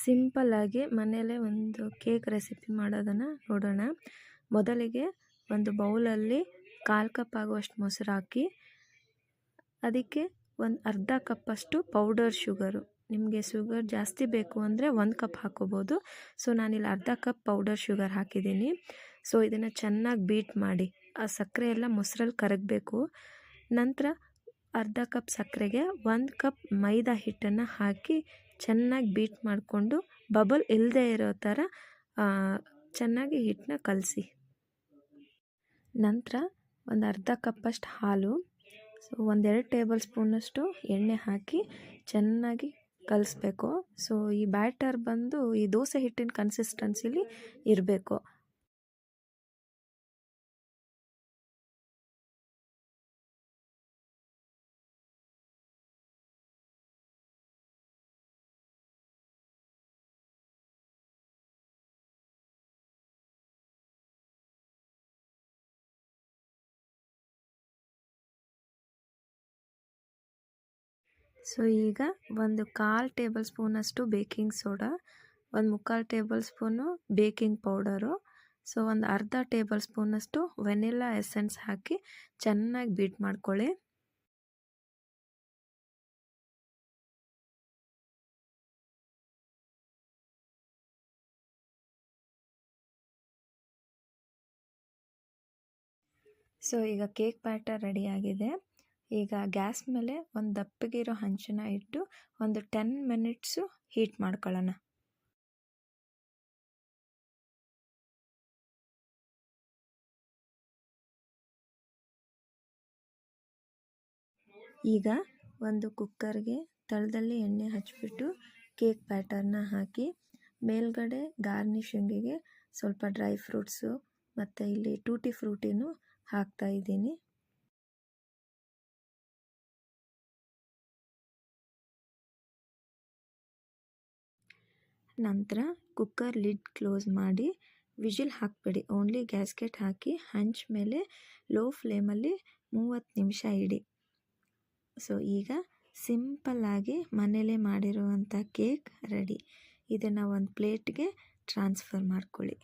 ಸಿಂಪಲ್ಲಾಗಿ ಮನೆಯಲ್ಲೇ ಒಂದು ಕೇಕ್ ರೆಸಿಪಿ ಮಾಡೋದನ್ನು ನೋಡೋಣ. ಮೊದಲಿಗೆ ಒಂದು ಬೌಲಲ್ಲಿ ಕಾಲು ಕಪ್ ಆಗುವಷ್ಟು ಮೊಸರು ಹಾಕಿ, ಅದಕ್ಕೆ ಒಂದು ಅರ್ಧ ಕಪ್ಪಷ್ಟು ಪೌಡರ್ ಶುಗರು ನಿಮಗೆ ಶುಗರ್ ಜಾಸ್ತಿ ಬೇಕು ಅಂದರೆ ಒಂದು ಕಪ್ ಹಾಕೋಬೋದು. ಸೊ ನಾನಿಲ್ಲಿ ಅರ್ಧ ಕಪ್ ಪೌಡರ್ ಶುಗರ್ ಹಾಕಿದ್ದೀನಿ. ಸೊ ಇದನ್ನು ಚೆನ್ನಾಗಿ ಬೀಟ್ ಮಾಡಿ. ಆ ಸಕ್ಕರೆ ಎಲ್ಲ ಮೊಸರಲ್ಲಿ ಕರಗಬೇಕು. ನಂತರ ಅರ್ಧ ಕಪ್ ಸಕ್ಕರೆಗೆ ಒಂದು ಕಪ್ ಮೈದಾ ಹಿಟ್ಟನ್ನು ಹಾಕಿ ಚೆನ್ನಾಗಿ ಬೀಟ್ ಮಾಡಿಕೊಂಡು ಬಬಲ್ ಇಲ್ಲದೆ ಇರೋ ಥರ ಚೆನ್ನಾಗಿ ಹಿಟ್ಟನ್ನ ಕಲಸಿ. ನಂತರ ಒಂದು ಅರ್ಧ ಕಪ್ಪಷ್ಟು ಹಾಲು, ಸೊ ಒಂದೆರಡು ಟೇಬಲ್ ಸ್ಪೂನಷ್ಟು ಎಣ್ಣೆ ಹಾಕಿ ಚೆನ್ನಾಗಿ ಕಲಿಸ್ಬೇಕು. ಸೊ ಈ ಬ್ಯಾಟರ್ ಬಂದು ಈ ದೋಸೆ ಹಿಟ್ಟಿನ ಕನ್ಸಿಸ್ಟೆನ್ಸಿಲಿ ಇರಬೇಕು. ಸೊ ಈಗ ಒಂದು ಕಾಲು ಟೇಬಲ್ ಸ್ಪೂನಷ್ಟು ಬೇಕಿಂಗ್ ಸೋಡಾ, ಒಂದು ಮುಕ್ಕಾಲು table spoon baking powder. So ಒಂದು ಅರ್ಧ ಟೇಬಲ್ ಸ್ಪೂನಷ್ಟು ವೆನಿಲ್ಲಾ ಎಸೆನ್ಸ್ ಹಾಕಿ ಚೆನ್ನಾಗಿ ಬೀಟ್ ಮಾಡ್ಕೊಳ್ಳಿ. ಸೊ ಈಗ ಕೇಕ್ ಬ್ಯಾಟರ್ ರೆಡಿಯಾಗಿದೆ ಈಗ ಗ್ಯಾಸ್ ಮೇಲೆ ಒಂದು ದಪ್ಪಗಿರೋ ಹಂಚನ್ನ ಇಟ್ಟು ಒಂದು ಟೆನ್ ಮಿನಿಟ್ಸು ಹೀಟ್ ಮಾಡ್ಕೊಳ್ಳೋಣ. ಈಗ ಒಂದು ಕುಕ್ಕರ್ಗೆ ತಳದಲ್ಲಿ ಎಣ್ಣೆ ಹಚ್ಬಿಟ್ಟು ಕೇಕ್ ಬ್ಯಾಟರ್ನ ಹಾಕಿ ಮೇಲ್ಗಡೆ ಗಾರ್ನಿಷಿಂಗಿಗೆ ಸ್ವಲ್ಪ ಡ್ರೈ ಫ್ರೂಟ್ಸು ಮತ್ತು ಇಲ್ಲಿ ಟೂಟಿ ಫ್ರೂಟಿನೂ ಹಾಕ್ತಾ ಇದ್ದೀನಿ. ನಂತರ ಕುಕ್ಕರ್ ಲಿಡ್ ಕ್ಲೋಸ್ ಮಾಡಿ ವಿಜಿಲ್ ಹಾಕಬೇಡಿ. ಓನ್ಲಿ ಗ್ಯಾಸ್ಕೆಟ್ ಹಾಕಿ ಹಂಚ್ ಮೇಲೆ ಲೋ ಫ್ಲೇಮಲ್ಲಿ ಮೂವತ್ತು ನಿಮಿಷ ಇಡಿ. ಸೊ ಈಗ ಸಿಂಪಲ್ಲಾಗಿ ಮನೇಲೇ ಮಾಡಿರುವಂಥ ಕೇಕ್ ರೆಡಿ ಇದನ್ನು ಒಂದು ಪ್ಲೇಟ್ಗೆ ಟ್ರಾನ್ಸ್ಫರ್ ಮಾಡ್ಕೊಳ್ಳಿ.